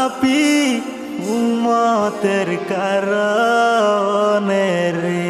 তাপি উম্মতের কারণে রে।